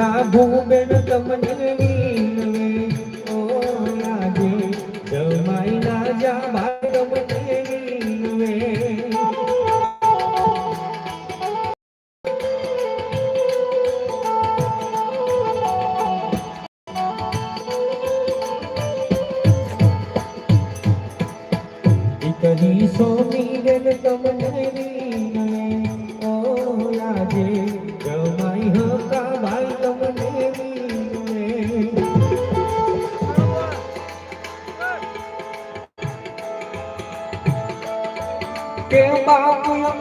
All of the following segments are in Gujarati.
લાભો બેન તમને વિનવે ઓ લાગે જમાઈ ના જા ભાઈ તમને વિનવે દીકરી સોની બેન તમને કે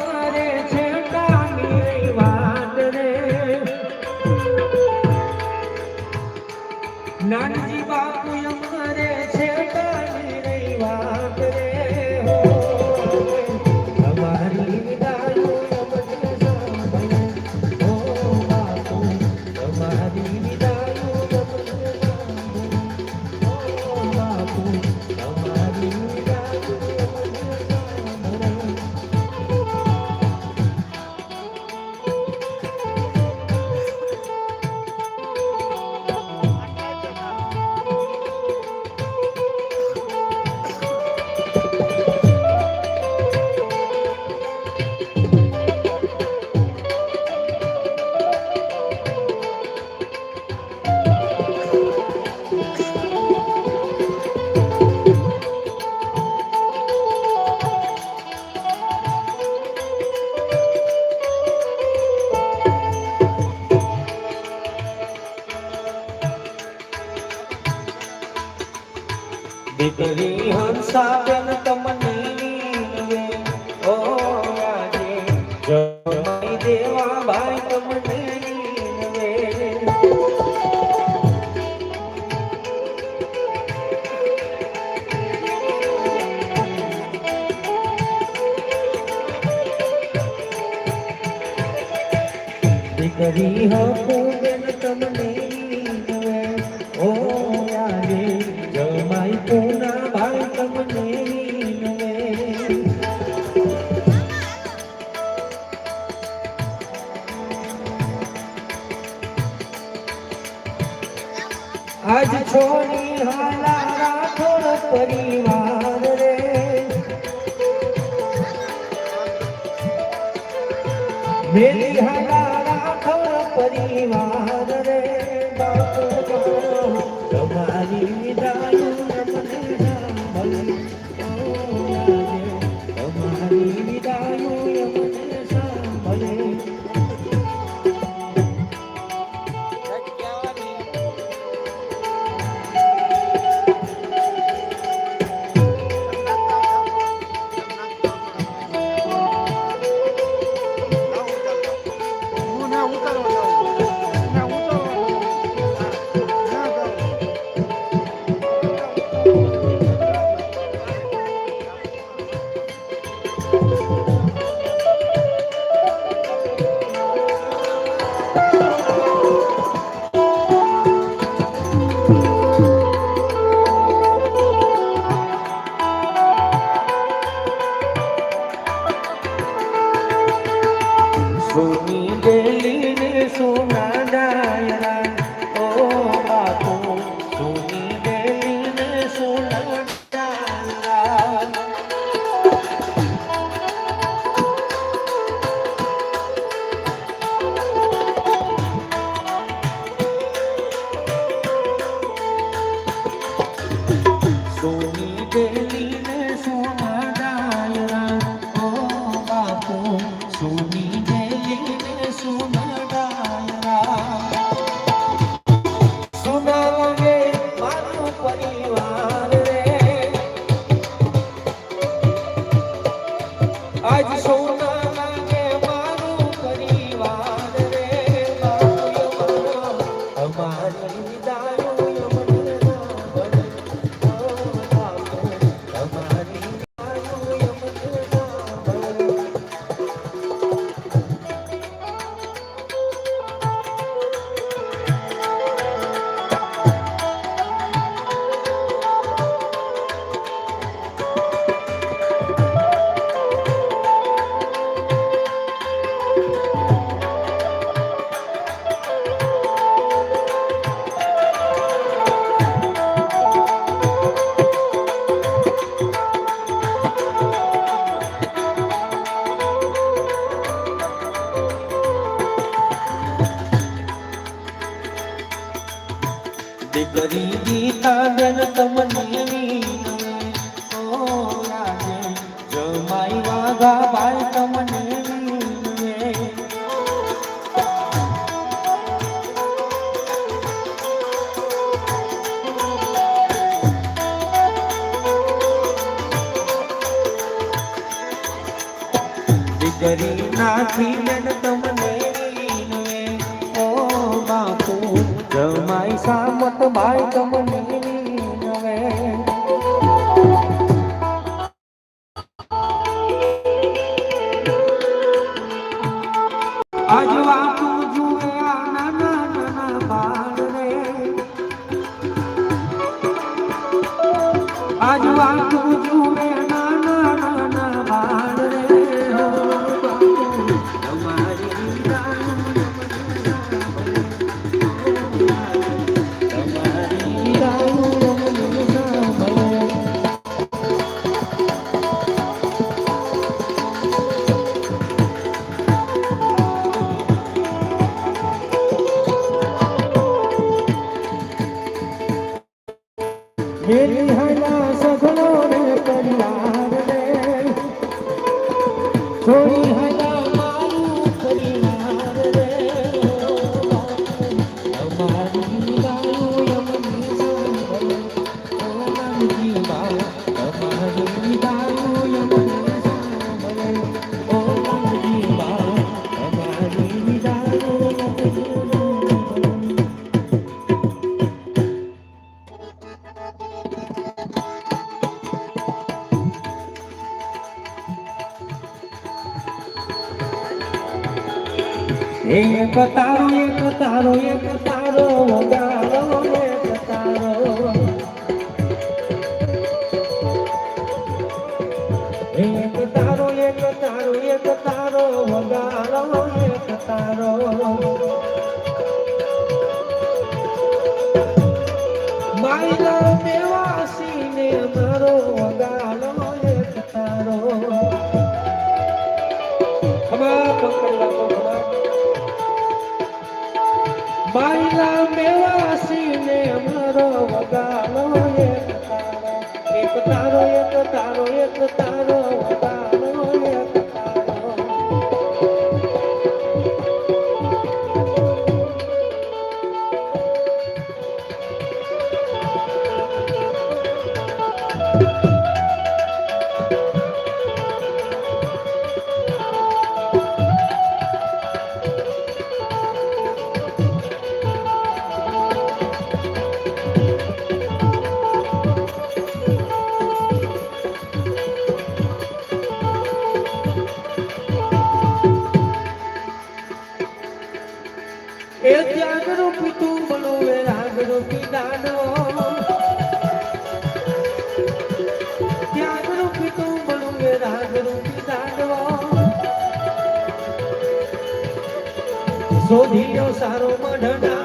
દીકરી હકુબેન તમને વિનવે ઓ યારે, જમાઈ પૂના ભાઈ તમને આજ છોડી હાલા રાખોડ પરિવાર રે. મેરી હાલા I'm not Mom. I just hold દીકરી નાથી બેન તમને ઓ બાપુ જમાઈ સામત ભાઈ તમને. આજ વાતું જુએ જુએ તારો એક તારો એક તારો એક તારો રૂપી તું બનો વે રાગ રૂપી દાનો ત્યાગ રૂપી તું બનો વે રાગ રૂપી દાનો શોધી લ્યો સારો મઢડાનો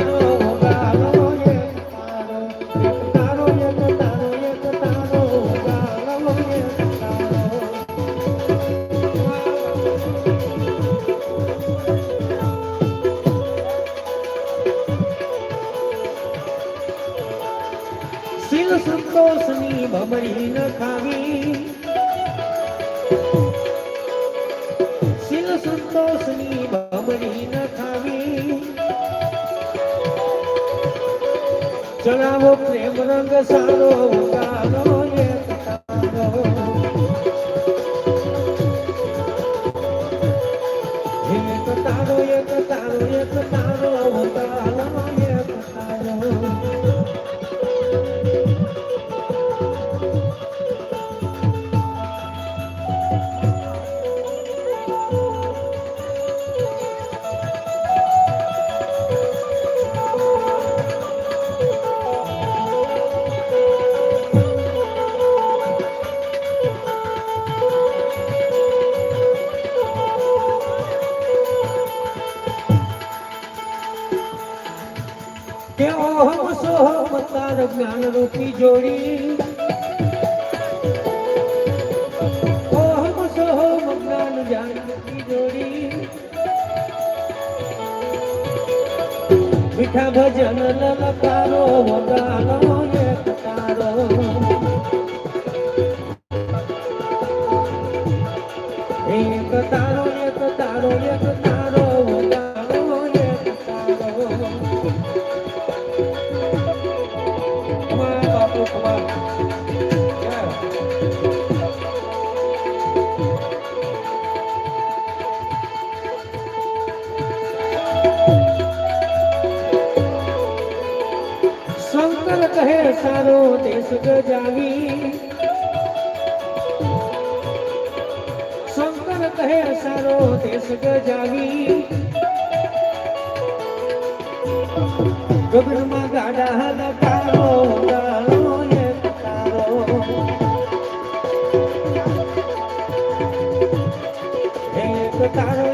ભમરી ન ખાવી. શીલ સંતોષની બબડી ન ખાવી. ચડાવો પ્રેમ રંગ સારો એક તારો. એક તારો એક તારો એક તારો ગાલો એક તારો. મીઠા ભજન લલકારો વગાડો એક તારો એક તારો એક તારો એક કુમાર શંકર કહે તે સુખ જાવી. શંકર કહે, સારો તે સુખ જાવી. ગગનમાં ગાડા એક તારો એક તારો એક તારો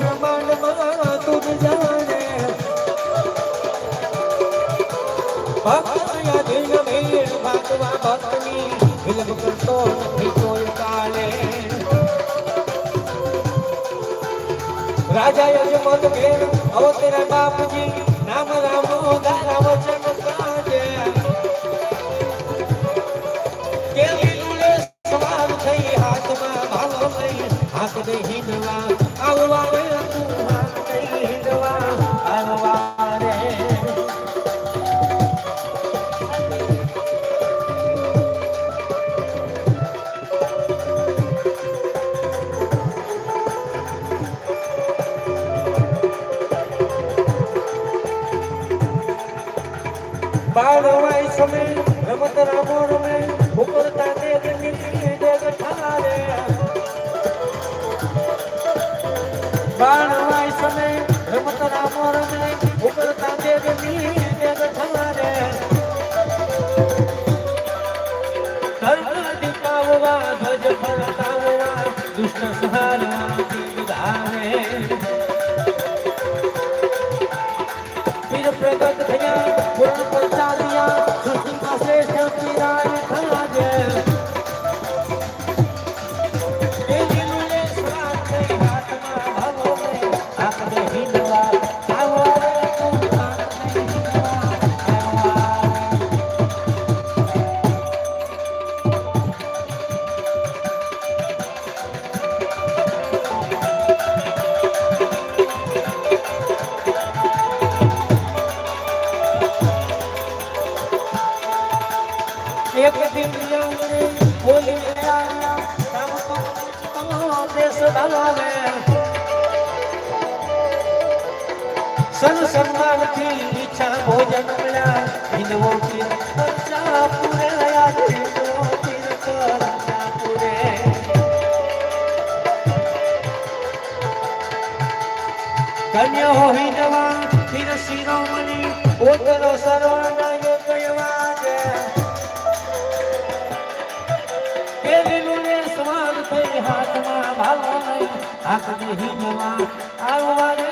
બ્રહ્માંડમાં તુજ જાણે. ભક્તયા દિલ મેળ ભાગવા ભક્તની વિલંબ કરતો નથી કોઈ કાલે. રાજા યજમત ઘેર અવતરે બાપજી નામ હાથ દે હિંડવા. আল্লাহ Thank you. એક દિન બોલી દેશ ધરાવે સન સન્માનથી ઈચ્છા ભોજન મળ્યા. કન્યા હોય જવા ફિર શિરોમણી ઓતરો સર્વના હાથમાં ભાલો નહીં હાથ દે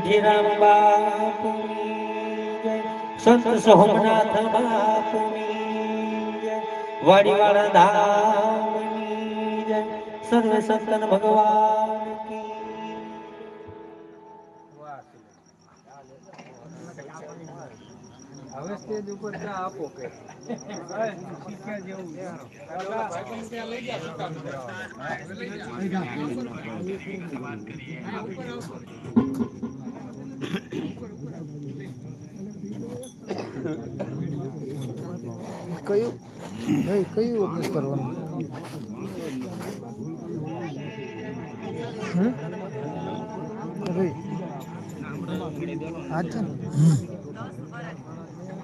જેઠી રામ જય સંત સોમનાથ બાપુ વાડીવાળા ધામ સર્વ સંતન ભગવાન કી હવે સ્ટેજ ઉપર ચા આપો કે. કયું? ભાઈ કયું ઓફિસ કરવાનું? ને? Dost Mubarak.